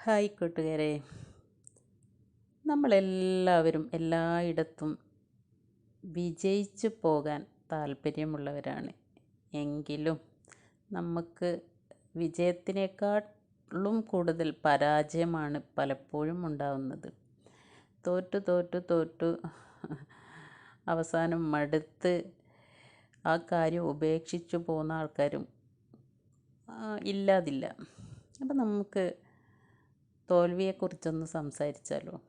Hi കൂട്ടുകാരെ. നമ്മളെല്ലാവരും എല്ലായിടത്തും വിജയിച്ചു പോകാൻ താല്പര്യമുള്ളവരാണ്. എങ്കിലും നമുക്ക് വിജയത്തിനേക്കാളും കൂടുതൽ പരാജയമാണ് പലപ്പോഴും ഉണ്ടാവുന്നത്. തോറ്റു തോറ്റു തോറ്റു അവസാനം മടുത്ത് ആ കാര്യം ഉപേക്ഷിച്ചു പോകുന്ന ആൾക്കാരും ഇല്ലാതില്ല. അപ്പം നമുക്ക് തോൽവിയെക്കുറിച്ചൊന്ന് സംസാരിച്ചാലോ?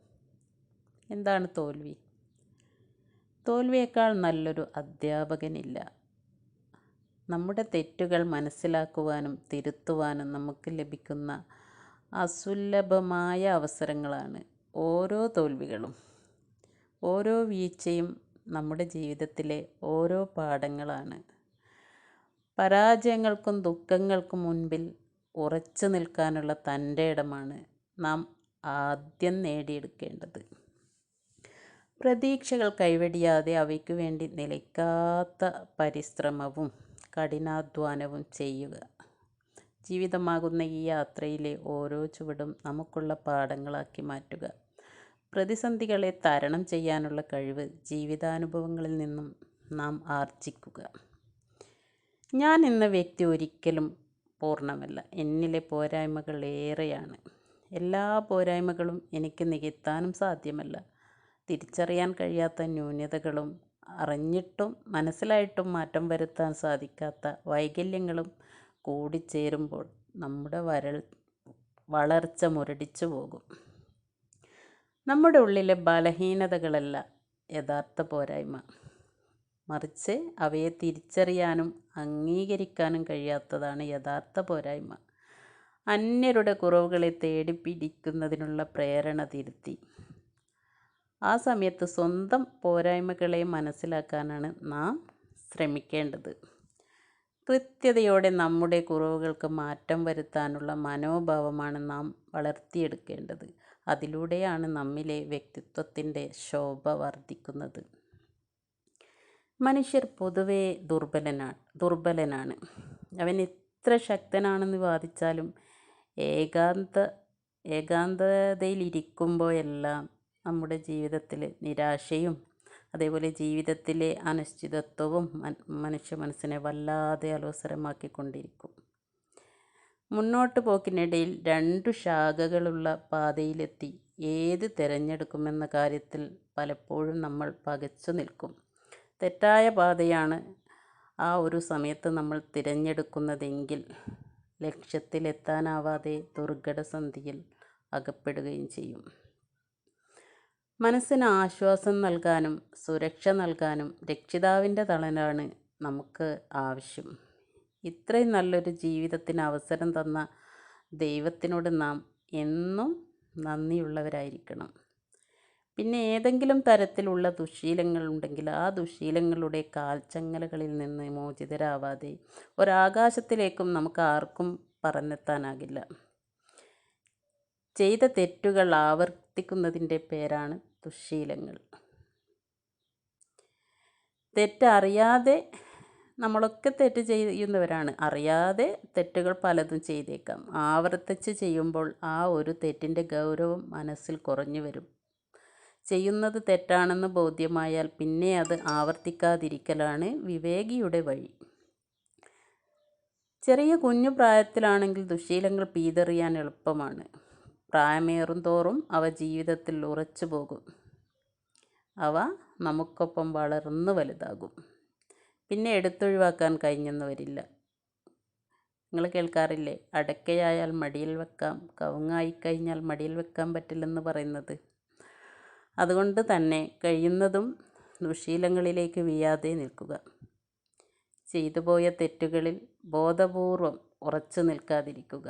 എന്താണ് തോൽവി? തോൽവിയേക്കാൾ നല്ലൊരു അധ്യാപകനില്ല. നമ്മുടെ തെറ്റുകൾ മനസ്സിലാക്കുവാനും തിരുത്തുവാനും നമുക്ക് ലഭിക്കുന്ന അസുലഭമായ അവസരങ്ങളാണ് ഓരോ തോൽവികളും. ഓരോ വീഴ്ചയും നമ്മുടെ ജീവിതത്തിലെ ഓരോ പാഠങ്ങളാണ്. പരാജയങ്ങൾക്കും ദുഃഖങ്ങൾക്കും മുൻപിൽ ഉറച്ചു നിൽക്കാനുള്ള തന്റെ ഇടമാണ് നാം ആദ്യം നേടിയെടുക്കേണ്ടത്. പ്രതീക്ഷകൾ കൈവടിയാതെ അവയ്ക്ക് വേണ്ടി നിലയ്ക്കാത്ത പരിശ്രമവും കഠിനാധ്വാനവും ചെയ്യുക. ജീവിതമാകുന്ന ഈ യാത്രയിലെ ഓരോ ചുവടും നമുക്കുള്ള പാഠങ്ങളാക്കി മാറ്റുക. പ്രതിസന്ധികളെ തരണം ചെയ്യാനുള്ള കഴിവ് ജീവിതാനുഭവങ്ങളിൽ നിന്നും നാം ആർജിക്കുക. ഞാൻ എന്ന വ്യക്തി ഒരിക്കലും പൂർണമല്ല. എന്നിലെ പോരായ്മകൾ ഏറെയാണ്. എല്ലാ പോരായ്മകളും എനിക്ക് നികത്താനും സാധ്യമല്ല. തിരിച്ചറിയാൻ കഴിയാത്ത ന്യൂനതകളും അറിഞ്ഞിട്ടും മനസ്സിലായിട്ടും മാറ്റം വരുത്താൻ സാധിക്കാത്ത വൈകല്യങ്ങളും കൂടിച്ചേരുമ്പോൾ നമ്മുടെ വരൾ വളർച്ച മുരടിച്ചു പോകും. നമ്മുടെ ഉള്ളിലെ ബലഹീനതകളല്ല യഥാർത്ഥ പോരായ്മ. മറിച്ച് അവയെ തിരിച്ചറിയാനും അംഗീകരിക്കാനും കഴിയാത്തതാണ് യഥാർത്ഥ പോരായ്മ. അന്യരുടെ കുറവുകളെ തേടി പിടിക്കുന്നതിനുള്ള പ്രേരണ തിരുത്തി. ആ സമയത്ത് സ്വന്തം പോരായ്മകളെ മനസ്സിലാക്കാനാണ് നാം ശ്രമിക്കേണ്ടത്. കൃത്യതയോടെ നമ്മുടെ കുറവുകൾക്ക് മാറ്റം വരുത്താനുള്ള മനോഭാവമാണ് നാം വളർത്തിയെടുക്കേണ്ടത്. അതിലൂടെയാണ് നമ്മിലെ വ്യക്തിത്വത്തിന്റെ ശോഭ വർദ്ധിക്കുന്നത്. മനുഷ്യർ പൊതുവേ ദുർബലനാണ് ദുർബലനാണ്. അവൻ എത്ര ശക്തനാണെന്ന് വാദിച്ചാലും ഏകാന്ത ഏകാന്തതയിലിരിക്കുമ്പോഴെല്ലാം നമ്മുടെ ജീവിതത്തിൽ നിരാശയും അതേപോലെ ജീവിതത്തിലെ അനിശ്ചിതത്വവും മനുഷ്യ മനസ്സിനെ വല്ലാതെ അലോസരമാക്കിക്കൊണ്ടിരിക്കും. മുന്നോട്ട് പോക്കിനിടയിൽ രണ്ടു ശാഖകളുള്ള പാതയിലെത്തി ഏത് തിരഞ്ഞെടുക്കുമെന്ന കാര്യത്തിൽ പലപ്പോഴും നമ്മൾ പകച്ചു നിൽക്കും. തെറ്റായ പാതയാണ് ആ ഒരു സമയത്ത് നമ്മൾ തിരഞ്ഞെടുക്കുന്നതെങ്കിൽ ലക്ഷ്യത്തിലെത്താനാവാതെ ദുർഘടസന്ധിയിൽ അകപ്പെടുകയും ചെയ്യും. മനസ്സിന് ആശ്വാസം നൽകാനും സുരക്ഷ നൽകാനും രക്ഷിതാവിന്റെ തളനാണ് നമുക്ക് ആവശ്യം. ഇത്രയും നല്ലൊരു ജീവിതത്തിന് അവസരം തന്ന ദൈവത്തിനോട് നാം എന്നും നന്ദിയുള്ളവരായിരിക്കണം. പിന്നെ ഏതെങ്കിലും തരത്തിലുള്ള ദുശീലങ്ങൾ ഉണ്ടെങ്കിൽ ആ ദുശീലങ്ങളുടെ കാൽച്ചങ്ങലകളിൽ നിന്ന് മോചിതരാവാതെ ഒരാകാശത്തിലേക്കും നമുക്ക് ആർക്കും പറന്നെത്താനാകില്ല. ചെയ്ത തെറ്റുകൾ ആവർത്തിക്കുന്നതിന്റെ പേരാണ് ദുശീലങ്ങൾ. തെറ്ററിയാതെ നമ്മളൊക്കെ തെറ്റ് ചെയ്യുന്നവരാണ്. അറിയാതെ തെറ്റുകൾ പലതും ചെയ്തേക്കാം. ആവർത്തിച്ച് ചെയ്യുമ്പോൾ ആ ഒരു തെറ്റിന്റെ ഗൗരവം മനസ്സിൽ കുറഞ്ഞു വരും. ചെയ്യുന്നത് തെറ്റാണെന്ന് ബോധ്യമായാൽ പിന്നെ അത് ആവർത്തിക്കാതിരിക്കലാണ് വിവേകിയുടെ വഴി. ചെറിയ കുഞ്ഞു പ്രായത്തിലാണെങ്കിൽ ദുശീലങ്ങൾ പീതെറിയാൻ എളുപ്പമാണ്. പ്രായമേറും തോറും അവ ജീവിതത്തിൽ ഉറച്ചു പോകും. അവ നമുക്കൊപ്പം വളർന്ന് വലുതാകും. പിന്നെ എടുത്തൊഴിവാക്കാൻ കഴിഞ്ഞെന്ന് വരില്ല നിങ്ങൾ കേൾക്കാറില്ലേ? അടക്കയായാൽ മടിയിൽ വെക്കാം. കവുങ്ങായി കഴിഞ്ഞാൽ മടിയിൽ വെക്കാൻ പറ്റില്ലെന്ന് പറയുന്നത്. അതുകൊണ്ട് തന്നെ കഴിയുന്നതും ദുശീലങ്ങളിലേക്ക് വീഴാതെ നിൽക്കുക. ചെയ്തുപോയ തെറ്റുകളിൽ ബോധപൂർവം ഉറച്ചു നിൽക്കാതിരിക്കുക.